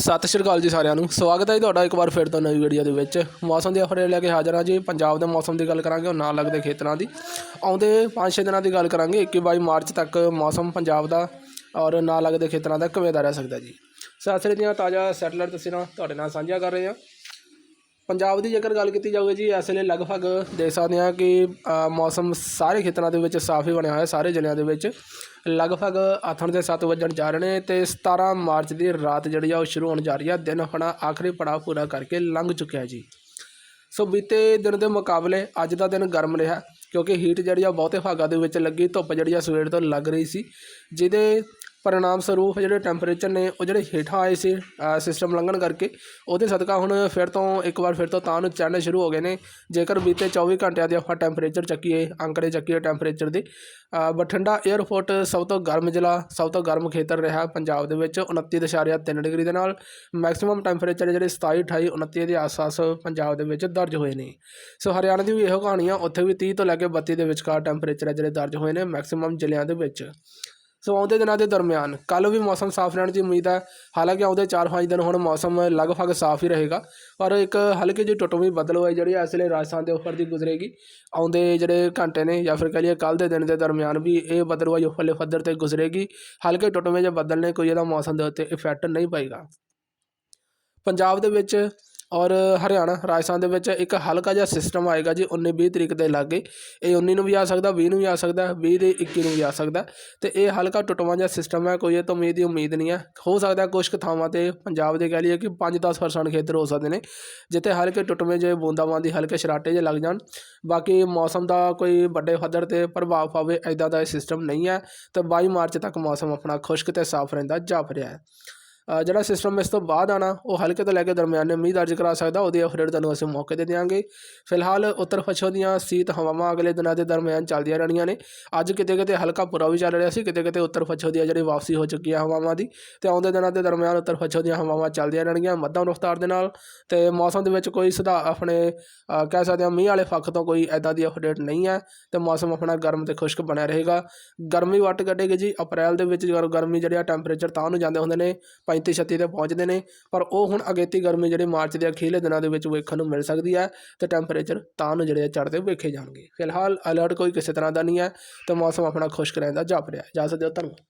ਸਤਿ ਸ਼੍ਰੀ ਅਕਾਲ ਜੀ ਸਾਰਿਆਂ ਨੂੰ। ਸਵਾਗਤ ਹੈ ਜੀ ਤੁਹਾਡਾ ਇੱਕ ਵਾਰ ਫਿਰ ਤੋਂ ਨਵੀਂ ਵੀਡੀਓ ਦੇ ਵਿੱਚ। ਮੌਸਮ ਦੇ ਅਖੜੇ ਲੈ ਕੇ ਹਾਜ਼ਰ ਹਾਂ ਜੀ। ਪੰਜਾਬ ਦੇ ਮੌਸਮ ਦੀ ਗੱਲ ਕਰਾਂਗੇ ਉਹ ਨਾਲ ਲੱਗਦੇ ਖੇਤਰਾਂ ਦੀ। ਆਉਂਦੇ 5-6 ਦਿਨਾਂ ਦੀ ਗੱਲ ਕਰਾਂਗੇ। 21-22 ਮਾਰਚ ਤੱਕ ਮੌਸਮ ਪੰਜਾਬ ਦਾ ਔਰ ਨਾਲ ਲੱਗਦੇ ਖੇਤਰਾਂ ਦਾ ਕਿਵੇਂ ਦਾ ਰਹਿ ਸਕਦਾ ਜੀ। ਸਤਿ ਸ਼੍ਰੀ ਅਕਾਲ ਤਾਜ਼ਾ ਸੈਟਲਾਈਟ ਤਸਵੀਰਾਂ ਤੁਹਾਡੇ ਨਾਲ ਸਾਂਝੀਆਂ ਕਰ ਰਹੇ ਹਾਂ। ਪੰਜਾਬ ਦੀ ਜੇਕਰ ਗੱਲ ਕੀਤੀ ਜਾਵੇ ਜੀ, ਇਸ ਵੇਲੇ ਲਗਭਗ ਦੇਖ ਸਕਦੇ ਹਾਂ ਕਿ ਮੌਸਮ ਸਾਰੇ ਖੇਤਰਾਂ ਦੇ ਵਿੱਚ ਸਾਫ਼ ਹੀ ਬਣਿਆ ਹੋਇਆ, ਸਾਰੇ ਜ਼ਿਲ੍ਹਿਆਂ ਦੇ ਵਿੱਚ। ਲਗਭਗ ਆਥਣ ਦੇ 7 ਵਜਣ ਜਾ ਰਹੇ ਨੇ ਤੇ 17 ਮਾਰਚ ਦੀ ਰਾਤ ਜਿਹੜੀ ਆ, ਉਹ ਸ਼ੁਰੂ ਹੋਣ ਜਾ ਰਹੀ ਆ। ਦਿਨ ਆਪਣਾ ਆਖਰੀ ਪੜਾਅ ਪੂਰਾ ਕਰਕੇ ਲੰਘ ਚੁੱਕਿਆ ਜੀ। ਸੋ ਬੀਤੇ ਦਿਨ ਦੇ ਮੁਕਾਬਲੇ ਅੱਜ ਦਾ ਦਿਨ ਗਰਮ ਰਿਹਾ, ਕਿਉਂਕਿ ਹੀਟ ਜਿਹੜੀ ਆ, ਬਹੁਤੇ ਭਾਗਾਂ ਦੇ ਵਿੱਚ ਲੱਗੀ, ਧੁੱਪ ਜਿਹੜੀ ਆ, ਸਵੇਰ ਤੋਂ ਲੱਗ ਰਹੀ ਸੀ, ਜਿਹਦੇ ਪਰਿਣਾਮ ਸਰੂਪ ਜਿਹੜੇ ਟੈਂਪਰੇਚਰ ਨੇ, ਉਹ ਜਿਹੜੇ ਹੇਠਾਂ ਆਏ ਸੀ ਸਿਸਟਮ ਲੰਘਣ ਕਰਕੇ, ਉਹਦੇ ਸਦਕਾ ਹੁਣ ਫਿਰ ਤੋਂ ਇੱਕ ਵਾਰ ਫਿਰ ਤੋਂ ਤਾਂ ਨੂੰ ਚੜ੍ਹਨੇ ਸ਼ੁਰੂ ਹੋ ਗਏ ਨੇ। ਜੇਕਰ ਬੀਤੇ 24 ਘੰਟਿਆਂ ਦੇ ਆਪਾਂ ਟੈਂਪਰੇਚਰ ਚੱਕੀਏ, ਅੰਕੜੇ ਚੱਕੀਏ ਟੈਂਪਰੇਚਰ ਦੇ ਬਠਿੰਡਾ 에ਅਰਪੋਰਟ ਸਭ ਤੋਂ ਗਰਮ ਜ਼ਿਲ੍ਹਾ, ਸਭ ਤੋਂ ਗਰਮ ਖੇਤਰ ਰਿਹਾ ਪੰਜਾਬ ਦੇ ਵਿੱਚ 29.3 ਡਿਗਰੀ ਦੇ ਨਾਲ। ਮੈਕਸਿਮਮ ਟੈਂਪਰੇਚਰ ਜਿਹੜੇ 27 28 29 ਦੇ ਆਸ-ਪਾਸ ਪੰਜਾਬ ਦੇ ਵਿੱਚ ਦਰਜ ਹੋਏ ਨੇ। ਸੋ ਹਰਿਆਣਾ ਦੀ ਵੀ ਇਹੋ ਕਹਾਣੀ ਆ, ਉੱਥੇ ਵੀ 30 ਤੋਂ ਲੈ ਕੇ 32 ਦੇ ਵਿਚਕਾਰ ਟੈਂਪਰੇਚਰ ਹੈ ਜਿਹੜੇ ਦਰਜ ਹੋਏ ਨੇ ਮੈਕਸਿਮਮ ਜ਼ਿਲ੍ਹਿਆਂ ਦੇ ਵਿੱਚ। ਸੋ ਆਉਂਦੇ ਦਿਨਾਂ ਦੇ ਦਰਮਿਆਨ। ਕੱਲ ਵੀ ਮੌਸਮ ਸਾਫ਼ ਰਹਿਣ ਦੀ ਉਮੀਦ ਹੈ। ਹਾਲਾਂਕਿ ਆਉਂਦੇ 4-5 ਦਿਨ ਹੁਣ ਮੌਸਮ ਲਗਭਗ ਸਾਫ਼ ਹੀ ਰਹੇਗਾ। ਪਰ ਇੱਕ ਹਲਕੀ ਜਿਹੀ ਟੁੱਟਵੀਂ ਬੱਦਲ ਹੋਈ ਜਿਹੜੀ ਇਸ ਲਈ ਰਾਜਸਥਾਨ ਦੇ ਉੱਪਰ ਦੀ ਗੁਜ਼ਰੇਗੀ। ਆਉਂਦੇ ਜਿਹੜੇ ਘੰਟੇ ਨੇ ਜਾਂ ਫਿਰ ਕਹ ਲਈਏ ਕੱਲ ਦੇ ਦਿਨ ਦੇ ਦਰਮਿਆਨ ਵੀ ਇਹ ਬਦਲਵਾਈ ਉੱਪਰਲੇ ਪੱਧਰ ਤੇ ਗੁਜ਼ਰੇਗੀ। ਹਲਕੇ ਟੁੱਟਵੇਂ ਜਿਹੇ ਬੱਦਲ ਨੇ ਕੋਈ ਇਹਦਾ ਮੌਸਮ ਦੇ ਉੱਤੇ ਇਫੈਕਟ ਨਹੀਂ ਪਾਏਗਾ। ਪੰਜਾਬ ਦੇ ਵਿੱਚ ਔਰ ਹਰਿਆਣਾ, ਰਾਜਸਥਾਨ ਦੇ ਵਿੱਚ ਇੱਕ ਹਲਕਾ ਜਿਹਾ ਸਿਸਟਮ ਆਏਗਾ ਜੀ ਉੱਨੀ ਵੀਹ ਤਰੀਕ ਦੇ ਲਾਗੇ। ਇਹ 19 ਨੂੰ ਵੀ ਆ ਸਕਦਾ, ਵੀਹ ਨੂੰ ਵੀ ਆ ਸਕਦਾ, ਵੀਹ ਦੇ 21 ਨੂੰ ਵੀ ਆ ਸਕਦਾ। ਅਤੇ ਇਹ ਹਲਕਾ ਟੁੱਟਵਾਂ ਜਿਹਾ ਸਿਸਟਮ ਹੈ, ਕੋਈ ਇਹ ਤੋਂ ਉਮੀਦ ਦੀ ਉਮੀਦ ਨਹੀਂ ਹੈ। ਹੋ ਸਕਦਾ ਕੁਝ ਕੁ ਥਾਵਾਂ ਤੇ ਪੰਜਾਬ ਦੇ ਕਹਿ ਲਈਏ ਕਿ 5-10% ਖੇਤਰ ਹੋ ਸਕਦੇ ਨੇ, ਜਿੱਥੇ ਹਲਕੇ ਟੁੱਟਵੇਂ ਜਿਹੇ, ਬੂੰਦਾਬਾਂਦੀ, ਹਲਕੇ ਸ਼ਰਾਟੇ ਜਿਹੇ ਲੱਗ ਜਾਣ। ਬਾਕੀ ਮੌਸਮ ਦਾ ਕੋਈ ਵੱਡੇ ਪੱਧਰ ਤੇ ਪ੍ਰਭਾਵ ਪਾਵੇ ਐਦਾਂ ਦਾ ਇਹ ਸਿਸਟਮ ਨਹੀਂ ਹੈ। ਤੇ 22 ਮਾਰਚ ਤੱਕ ਮੌਸਮ ਆਪਣਾ ਖੁਸ਼ਕ ਤੇ ਸਾਫ਼ ਰਹਿੰਦਾ, ਜਾਪ ਰਿਹਾ ਹੈ। ਜਿਹੜਾ ਸਿਸਟਮ ਇਸ ਤੋਂ ਬਾਅਦ ਆਣਾ ਉਹ ਹਲਕੇ ਤੋਂ ਲੈ ਕੇ ਦਰਮਿਆਨੇ ਮੀਂਹ ਦਰਜ ਕਰਾ ਸਕਦਾ, ਉਹਦੀ ਅਪਡੇਟ ਤੁਹਾਨੂੰ ਅਸੀਂ ਮੌਕੇ ਤੇ ਦੇਵਾਂਗੇ ਫਿਲਹਾਲ ਉੱਤਰ ਪੱਛਮ ਦੀਆਂ ਸੀਤ ਹਵਾਵਾਂ ਅਗਲੇ ਦਿਨਾਂ ਦੇ ਦਰਮਿਆਨ ਚੱਲਦੀਆਂ ਰਹਿਣੀਆਂ ਨੇ। ਅੱਜ ਕਿਤੇ ਕਿਤੇ ਹਲਕਾ ਪੁਰਾ ਵੀ ਚੱਲ ਰਿਹਾ ਸੀ, ਕਿਤੇ ਕਿਤੇ ਉੱਤਰ ਪੱਛਮ ਦੀ ਜਿਹੜੀ ਵਾਪਸੀ ਹੋ ਚੁੱਕੀ ਹੈ ਹਵਾਵਾਂ ਦੀ, ਤੇ ਆਉਂਦੇ ਦਿਨਾਂ ਦੇ ਦਰਮਿਆਨ ਉੱਤਰ ਪੱਛਮ ਦੀਆਂ ਹਵਾਵਾਂ ਚੱਲਦੀਆਂ ਰਹਿਣਗੀਆਂ, ਮੱਧਮ ਰਫ਼ਤਾਰ ਦੇ ਨਾਲ। ਤੇ ਮੌਸਮ ਦੇ ਵਿੱਚ ਕੋਈ ਸੁਧਾਰ ਆਪਣੇ ਕਹਿ ਸਕਦੇ ਹਾਂ ਮੀਂਹ ਵਾਲੇ ਪੱਖ ਤੋਂ ਕੋਈ ਐਦਾਂ ਦੀ ਅਪਡੇਟ ਨਹੀਂ ਹੈ, ਤੇ ਮੌਸਮ ਆਪਣਾ ਗਰਮ ਤੇ ਖੁਸ਼ਕ ਬਣਿਆ ਰਹੇਗਾ। ਗਰਮੀ ਵੱਟ ਕੱਢੇਗੀ ਜੀ, ਅਪ੍ਰੈਲ ਦੇ ਵਿੱਚ ਗਰ- ਗਰਮੀ ਜਿਹੜੀ ਆ ਟੈਂਪਰੇਚਰ ਤਾਂ ਨੂੰ ਜਾਂਦੇ ਹੁੰਦੇ ਨੇ 35 36 ਤੇ ਪਹੁੰਚਦੇ ਨੇ, ਪਰ ਉਹ ਹੁਣ ਅਗੇਤੀ ਗਰਮੀ ਜਿਹੜੀ ਮਾਰਚ ਦੇ ਅਖੀਰਲੇ ਦਿਨਾਂ ਦੇ ਵਿੱਚ ਵੇਖਣ ਨੂੰ ਮਿਲ ਸਕਦੀ ਹੈ ਤੇ ਟੈਂਪਰੇਚਰ ਤਾਂ ਨੂੰ ਜਿਹੜੇ ਚੜ੍ਹਦੇ ਵੇਖੇ ਜਾਣਗੇ। ਫਿਲਹਾਲ ਅਲਰਟ ਕੋਈ ਕਿਸੇ ਤਰ੍ਹਾਂ ਦਾ ਨਹੀਂ ਹੈ ਤੇ ਮੌਸਮ ਆਪਣਾ ਖੁਸ਼ਕ ਰਹਿੰਦਾ ਜਾਪ ਰਿਹਾ ਜਾ ਸਕਦੇ ਹੋ ਧੰਨਵਾਦ।